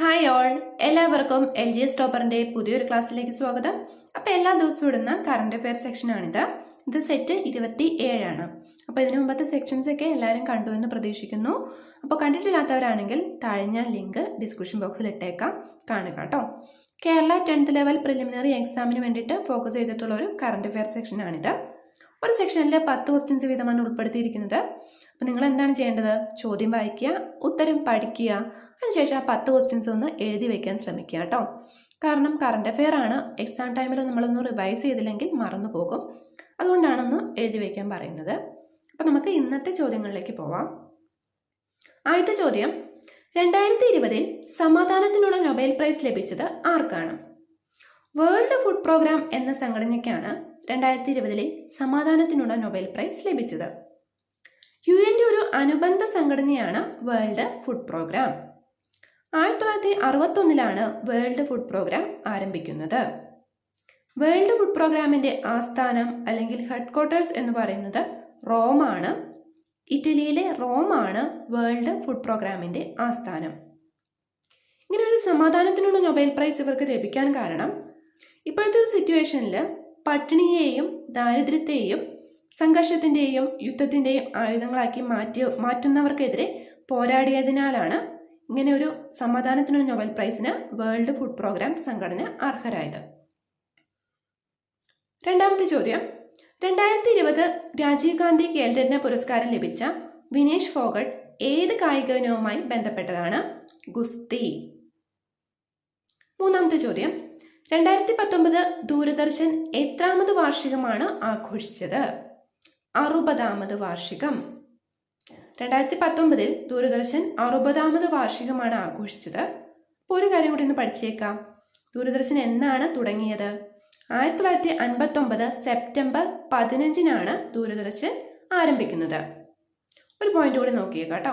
Hi all എല്ലാവർക്കും L G S ടോപ്പറിന്റെ പുതിയൊരു ക്ലാസ്സിലേക്ക് സ്വാഗതം. അപ്പോൾ എല്ലാ ദിവസവും ഇടുന്ന കറണ്ട് അഫെയർ സെക്ഷനാണിത് ഇത് സെറ്റ് ഇരുപത്തി ഏഴാണ് അപ്പോൾ ഇതിനു മുമ്പത്തെ സെക്ഷൻസ് ഒക്കെ എല്ലാവരും കണ്ടു എന്ന് പ്രതീക്ഷിക്കുന്നു. അപ്പോൾ കണ്ടിട്ടില്ലാത്തവരാണെങ്കിൽ താഴ്ന്ന ലിങ്ക് ഡിസ്ക്രിപ്ഷൻ ബോക്സിൽ ഇട്ടേക്കാം. കാണുക കേട്ടോ. കേരള ടെൻത്ത് ലെവൽ പ്രിലിമിനറി എക്സാമിന് വേണ്ടിയിട്ട് ഫോക്കസ് ചെയ്തിട്ടുള്ള ഒരു കറണ്ട് അഫെയർ സെക്ഷനാണിത് ഒരു സെക്ഷനിൽ പത്ത് ക്വസ്റ്റ്യൻസ് വീതമാണ് ഉൾപ്പെടുത്തിയിരിക്കുന്നത്. അപ്പോൾ നിങ്ങൾ എന്താണ് ചെയ്യേണ്ടത്? ചോദ്യം വായിക്കുക ഉത്തരം പഠിക്കുക. അതിനുശേഷം ആ പത്ത് ക്വസ്റ്റ്യൻസ് ഒന്ന് എഴുതി വയ്ക്കാൻ ശ്രമിക്കുക കേട്ടോ. കാരണം കറണ്ട് അഫെയർ ആണ്. എക്സാം ടൈമിൽ നമ്മളൊന്ന് റിവൈസ് ചെയ്തില്ലെങ്കിൽ മറന്നു പോകും. അതുകൊണ്ടാണ് ഒന്ന് എഴുതി വയ്ക്കാൻ പറയുന്നത്. അപ്പം നമുക്ക് ഇന്നത്തെ ചോദ്യങ്ങളിലേക്ക് പോവാം. ആദ്യത്തെ ചോദ്യം രണ്ടായിരത്തി ഇരുപതിൽ സമാധാനത്തിനുള്ള നൊബേൽ പ്രൈസ് ലഭിച്ചത് ആർക്കാണ്? വേൾഡ് ഫുഡ് പ്രോഗ്രാം എന്ന സംഘടനയ്ക്കാണ് രണ്ടായിരത്തി ഇരുപതിലെ സമാധാനത്തിനുള്ള നൊബേൽ പ്രൈസ് ലഭിച്ചത്. യു എന്റെ ഒരു അനുബന്ധ സംഘടനയാണ് വേൾഡ് ഫുഡ് പ്രോഗ്രാം. ആയിരത്തി തൊള്ളായിരത്തി അറുപത്തൊന്നിലാണ് വേൾഡ് ഫുഡ് പ്രോഗ്രാം ആരംഭിക്കുന്നത്. വേൾഡ് ഫുഡ് പ്രോഗ്രാമിന്റെ ആസ്ഥാനം അല്ലെങ്കിൽ ഹെഡ് ക്വാർട്ടേഴ്സ് എന്ന് പറയുന്നത് റോമാണ്. ഇറ്റലിയിലെ റോമാണ് വേൾഡ് ഫുഡ് പ്രോഗ്രാമിന്റെ ആസ്ഥാനം. ഇങ്ങനെ ഒരു സമാധാനത്തിനുള്ള നൊബേൽ പ്രൈസ് ഇവർക്ക് ലഭിക്കാൻ കാരണം ഇപ്പോഴത്തെ ഒരു സിറ്റുവേഷനിൽ പട്ടിണിയെയും ദാരിദ്ര്യത്തെയും സംഘർഷത്തിന്റെയും യുദ്ധത്തിന്റെയും ആയുധങ്ങളാക്കി മാറ്റി മാറ്റുന്നവർക്കെതിരെ പോരാടിയതിനാലാണ് ഇങ്ങനെ ഒരു സമാധാനത്തിനുള്ള നോബൽ പ്രൈസിന് വേൾഡ് ഫുഡ് പ്രോഗ്രാം സംഘടന അർഹരായത്. രണ്ടാമത്തെ ചോദ്യം. രണ്ടായിരത്തി ഇരുപത് രാജീവ് ഗാന്ധി ഖേൽരത്ന പുരസ്കാരം ലഭിച്ച വിനേഷ് ഫോഗട്ട് ഏത് കായിക ഇനവുമായി ബന്ധപ്പെട്ടതാണ്? ഗുസ്തി. മൂന്നാമത്തെ ചോദ്യം. രണ്ടായിരത്തി പത്തൊമ്പത് ദൂരദർശൻ എത്രാമത് വാർഷികമാണ് ആഘോഷിച്ചത്? അറുപതാമത് വാർഷികം. രണ്ടായിരത്തി പത്തൊമ്പതിൽ ദൂരദർശൻ അറുപതാമത് വാർഷികമാണ് ആഘോഷിച്ചത്. അപ്പോൾ ഒരു കാര്യം കൂടി ഒന്ന് പഠിച്ചേക്കാം. ദൂരദർശൻ എന്നാണ് തുടങ്ങിയത്? ആയിരത്തി തൊള്ളായിരത്തി അൻപത്തൊമ്പത് സെപ്റ്റംബർ പതിനഞ്ചിനാണ് ദൂരദർശൻ ആരംഭിക്കുന്നത്. ഒരു പോയിന്റ് കൂടി നോക്കിയേക്കാം കേട്ടോ.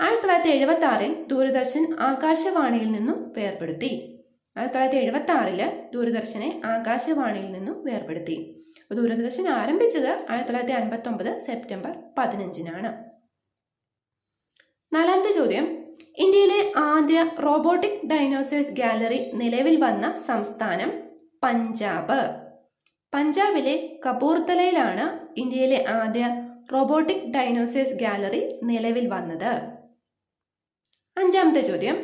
ആയിരത്തി തൊള്ളായിരത്തി എഴുപത്തി ആറിൽ ദൂരദർശൻ ആകാശവാണിയിൽ നിന്നും വേർപെടുത്തി. ആയിരത്തി തൊള്ളായിരത്തി എഴുപത്തി ആറിൽ ദൂരദർശനെ ആകാശവാണിയിൽ നിന്നും വേർപെടുത്തി. അപ്പോൾ ദൂരദർശൻ ആരംഭിച്ചത് ആയിരത്തി തൊള്ളായിരത്തി അൻപത്തി ഒമ്പത് സെപ്റ്റംബർ പതിനഞ്ചിനാണ്. നാലാമത്തെ ചോദ്യം. ഇന്ത്യയിലെ ആദ്യ റോബോട്ടിക് ഡൈനോസേഴ്സ് ഗാലറി നിലവിൽ വന്ന സംസ്ഥാനം പഞ്ചാബ്. പഞ്ചാബിലെ കപൂർത്തലയിലാണ് ഇന്ത്യയിലെ ആദ്യ റോബോട്ടിക് ഡൈനോസേഴ്സ് ഗാലറി നിലവിൽ വന്നത്. അഞ്ചാമത്തെ ചോദ്യം.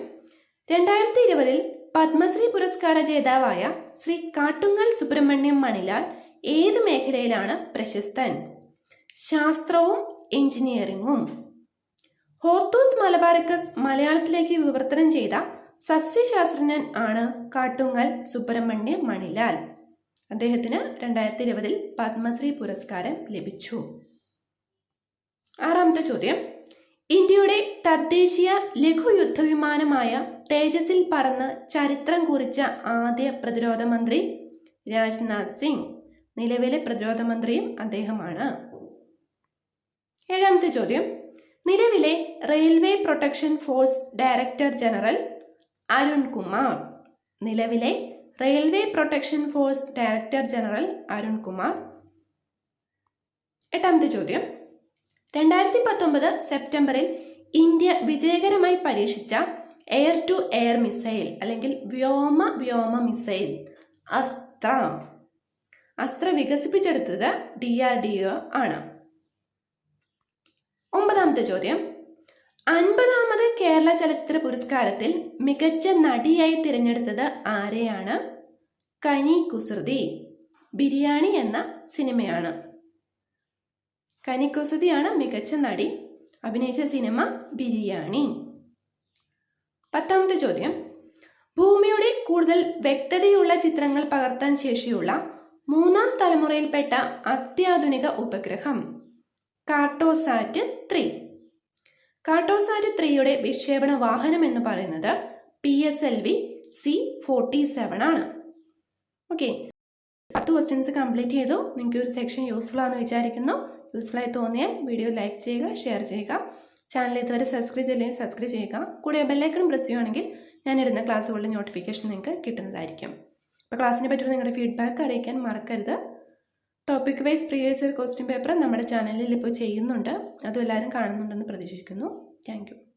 രണ്ടായിരത്തി ഇരുപതിൽ പത്മശ്രീ പുരസ്കാര ജേതാവായ ശ്രീ കാട്ടുങ്ങൽ സുബ്രഹ്മണ്യം മണിലാൽ ഏത് മേഖലയിലാണ് പ്രശസ്തൻ? ശാസ്ത്രവും എഞ്ചിനീയറിംഗും ഹോർത്തൂസ് മലബാറിക്കസ് മലയാളത്തിലേക്ക് വിവർത്തനം ചെയ്ത സസ്യശാസ്ത്രജ്ഞൻ ആണ് കാട്ടുങ്ങൽ സുബ്രഹ്മണ്യ മണിലാൽ. അദ്ദേഹത്തിന് രണ്ടായിരത്തി ഇരുപതിൽ പത്മശ്രീ പുരസ്കാരം ലഭിച്ചു. ആറാമത്തെ ചോദ്യം. ഇന്ത്യയുടെ തദ്ദേശീയ ലഘു യുദ്ധവിമാനമായ തേജസിൽ പറന്ന് ചരിത്രം കുറിച്ച ആദ്യ പ്രതിരോധ മന്ത്രി രാജ്നാഥ് സിംഗ്. നിലവിലെ പ്രതിരോധ മന്ത്രിയും അദ്ദേഹമാണ്. ഏഴാമത്തെ ചോദ്യം. നിലവിലെ railway protection force director general Arun Kumar. നിലവിലെ railway protection force director general Arun Kumar. എട്ടാമത്തെ ചോദ്യം. രണ്ടായിരത്തി പത്തൊമ്പത് സെപ്റ്റംബറിൽ ഇന്ത്യ വിജയകരമായി പരീക്ഷിച്ച എയർ ടു എയർ മിസൈൽ അല്ലെങ്കിൽ വ്യോമ വ്യോമ മിസൈൽ അസ്ത്ര. അസ്ത്ര വികസിപ്പിച്ചെടുത്തത് ഡി ആർ ഡി ഒ ആണ്. ഒമ്പതാമത്തെ ചോദ്യം. അൻപതാമത് കേരള ചലച്ചിത്ര പുരസ്കാരത്തിൽ മികച്ച നടിയായി തിരഞ്ഞെടുത്തത് ആരെയാണ്? കനി കുസൃതി ബിരിയാണി എന്ന സിനിമയാണ്. കനി കുസൃതിയാണ് മികച്ച നടി. അഭിനയിച്ച സിനിമ ബിരിയാണി. പത്താമത്തെ ചോദ്യം. ഭൂമിയുടെ കൂടുതൽ വ്യക്തതയുള്ള ചിത്രങ്ങൾ പകർത്താൻ ശേഷിയുള്ള മൂന്നാം തലമുറയിൽപ്പെട്ട അത്യാധുനിക ഉപഗ്രഹം. കാർട്ടോസാറ്റ് ത്രീ. കാർട്ടോസാറ്റ് ത്രീയുടെ വിക്ഷേപണ വാഹനം എന്ന് പറയുന്നത് P S L V C forty seven ആണ്. ഓക്കെ. പത്ത് ക്വസ്റ്റ്യൻസ് കംപ്ലീറ്റ് ചെയ്തു. നിങ്ങൾക്ക് ഒരു സെക്ഷൻ യൂസ്ഫുൾ ആണെന്ന് വിചാരിക്കുന്നു. യൂസ്ഫുൾ ആയി തോന്നിയാൽ വീഡിയോ ലൈക്ക് ചെയ്യുക ഷെയർ ചെയ്യുക. ചാനൽ ഇതുവരെ സബ്സ്ക്രൈബ് ചെയ്തില്ലെങ്കിൽ സബ്സ്ക്രൈബ് ചെയ്യുക. കൂടെ ബെല്ലൈക്കൺ പ്രസ് ചെയ്യുകയാണെങ്കിൽ ഞാനിടുന്ന ക്ലാസ്സുകളുടെ നോട്ടിഫിക്കേഷൻ നിങ്ങൾക്ക് കിട്ടുന്നതായിരിക്കും. അപ്പോൾ ക്ലാസ്സിനെ പറ്റി നിങ്ങളുടെ ഫീഡ്ബാക്ക് അറിയിക്കാൻ മറക്കരുത്. Topic wise previous year question paper നമ്മുടെ ചാനലിൽ ഇപ്പോൾ ചെയ്യുന്നുണ്ട്. അതും എല്ലാവരും കാണുന്നുണ്ടെന്ന് പ്രതീക്ഷിക്കുന്നു. താങ്ക്